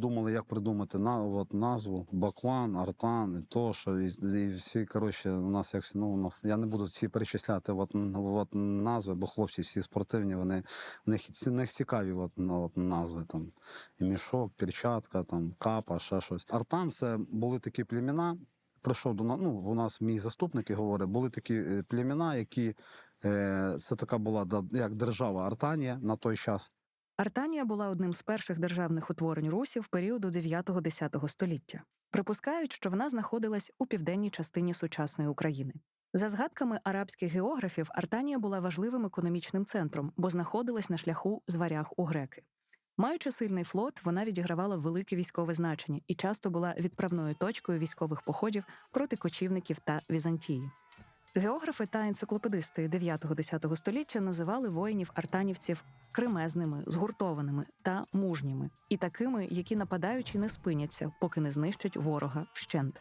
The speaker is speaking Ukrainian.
думали, як придумати на, от, назву Баклан, Артан, і то, що і, і всі, коротше, у нас як ну, у нас, я не буду всі перечисляти от, от, назви, бо хлопці всі спортивні, вони, в них, в них цікаві от, ну, от, назви. Там, і мішок, перчатка, там, капа, ще щось. Артан це були такі племена, прийшов до ну, у нас мій заступник і говорить, були такі е, племена, які, е, це така була як держава Артанія на той час. Артанія була одним з перших державних утворень русів періоду 9-10 століття. Припускають, що вона знаходилась у південній частині сучасної України. За згадками арабських географів, Артанія була важливим економічним центром, бо знаходилась на шляху з варяг у греки. Маючи сильний флот, вона відігравала велике військове значення і часто була відправною точкою військових походів проти кочівників та Візантії. Географи та енциклопедисти 9-10 століття називали воїнів артанівців кремезними, згуртованими та мужніми, і такими, які нападаючи не спиняться, поки не знищать ворога вщент.